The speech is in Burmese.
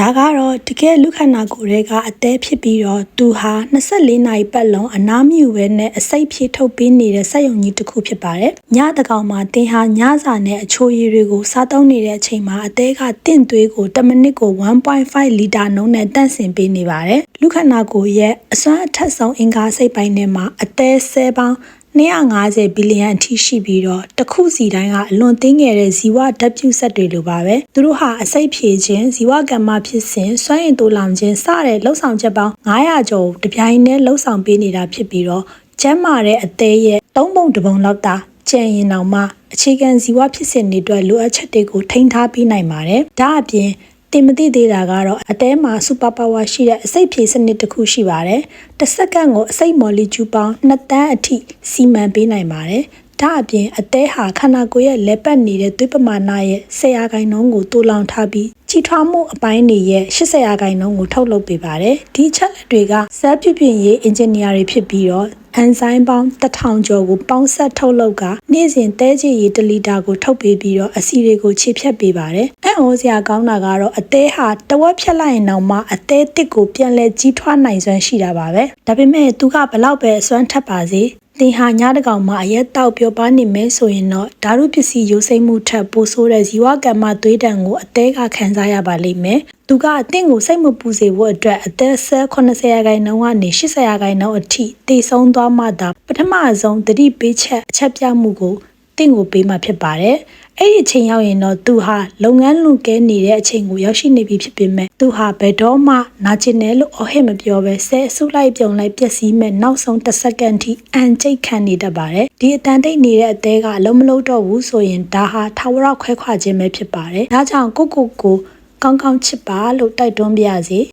ဒါကတော့တကယ်လူခန္ဓာကိုယ်တွေကအသေးဖြစ်ပြီးတော့သူဟာ24နာရီပတ်လုံးအနားမြူပဲနဲ့အစိတ်ဖြည့်ထုတ်ပေးနေတဲ့စက်ရုံကြီးတစ်ခုဖြစ်ပါတယ်။ညတကောင်မှာတင်ဟာညစာနဲ့အချိုရည်တွေကိုစားသုံးနေတဲ့အချိန်မှာအသေးကတင့်သွေးကို10မိနစ်ကို1.5လီတာနှုန်းနဲ့တန့်စင်ပေးနေပါတယ်။လူခန္ဓာကိုယ်ရဲ့အစွမ်းအထက်ဆုံးအင်္ဂါစိတ်ပိုင်းထဲမှာအသေးဆဲပေါင်း 250ဘီလီယံအထိရှိပြီးတော့တစ်ခုစီတိုင်းကအလွန်သိငယ်တဲ့ဇီဝဓာတ်ပြုဆက်တွေလိုပါပဲသူတို့ဟာအစိတ်ဖြည့်ခြင်းဇီဝကမ္မဖြစ်စဉ်စွမ်းရည်တိုးလောင်ခြင်းစတဲ့လှုပ်ဆောင်ချက်ပေါင်း900ကျော်တပြိုင်တည်းလှုပ်ဆောင်ပေးနေတာဖြစ်ပြီးတော့ကျန်းမာတဲ့အသေးရဲ့သုံးပုံတစ်ပုံလောက်သာကျန်ရင်တော့မှအခြေခံဇီဝဖြစ်စဉ်တွေအတွက်လိုအပ်ချက်တွေကိုထိန်းထားပေးနိုင်ပါတယ်ဒါအပြင် တင်မသိသေးတာကတော့အသေးမှာစူပါပါဝါရှိတဲ့အစိတ်ဖြည့်စနစ်တစ်ခုရှိပါတယ်။တစ်စက္ကန့်ကိုအစိတ်မော်လီကျူးပေါင်း2တန်းအထိစီမံပေးနိုင်ပါတယ်။ ဒါအပြင်အသေးဟာခန္ဓာကိုယ်ရဲ့လက်ပတ်နေတဲ့သွေးပမာဏရဲ့10ရာခိုင်နှုန်းကိုတိုးလောင်ထားပြီးကြီးထွားမှုအပိုင်းတွေရဲ့80ရာခိုင်နှုန်းကိုထုတ်လုပ်ပေးပါတယ်။ဒီချက်လက်တွေကဇက်ပြုပြင်ရေးအင်ဂျင်နီယာတွေဖြစ်ပြီးတော့အန်ဆိုင်းပေါင်း1000ကျော်ကိုပေါင်းဆက်ထုတ်လုပ်ကနေ့စဉ်တဲကြည်ရေ1လီတာကိုထုတ်ပေးပြီးတော့အစီတွေကိုခြေဖြတ်ပေးပါတယ်။အံ့ဩစရာကောင်းတာကတော့အသေးဟာတဝက်ဖြတ်လိုက်ရင်တော့မှအသေးတစ်ကိုပြန်လဲကြီးထွားနိုင်စွမ်းရှိတာပါပဲ။ဒါပေမဲ့သူကဘလောက်ပဲအစွမ်းထက်ပါစေ သင်ဟာညတကောင်မှာအရက်တောက်ပြောပါနေမယ်ဆိုရင်တော့ဓာတုပစ္စည်းရိုးစိမ့်မှုထက်ပိုဆိုးတဲ့ဇီဝကမ္မသွေးတံကိုအသေးကခံစားရပါလိမ့်မယ်။သူကအသင်ကိုစိတ်မပူစေဖို့အတွက်အသက်ဆက်80ရာခိုင်နှုန်းကနေ80ရာခိုင်နှုန်းအထိတည်ဆုံးသွားမှသာပထမဆုံးသတိပေးချက်အချက်ပြမှုကို တင့်ကိုပေးမှဖြစ်ပါတယ်။အဲ့ဒီအချိန်ရောက်ရင်တော့သူဟာလုပ်ငန်းလွန်ကဲနေတဲ့အချိန်ကိုရောက်ရှိနေပြီဖြစ်ပေမဲ့သူဟာဘယ်တော့မှနာကျင်တယ်လို့အဟစ်မပြောပဲဆဲအဆုလိုက်ပြုံလိုက်ပျက်စီးမဲ့နောက်ဆုံးတစ်စက္ကန့်ထိအန်ကျိတ်ခံနေတတ်ပါတယ်။ဒီအတန်တိတ်နေတဲ့အသေးကအလုံးမလုံးတော့ဘူးဆိုရင်ဒါဟာထာဝရခွဲခွာခြင်းပဲဖြစ်ပါတယ်။ဒါကြောင့်ကိုကိုကိုကောင်းကောင်းချစ်ပါလို့တိုက်တွန်းပါရစေ။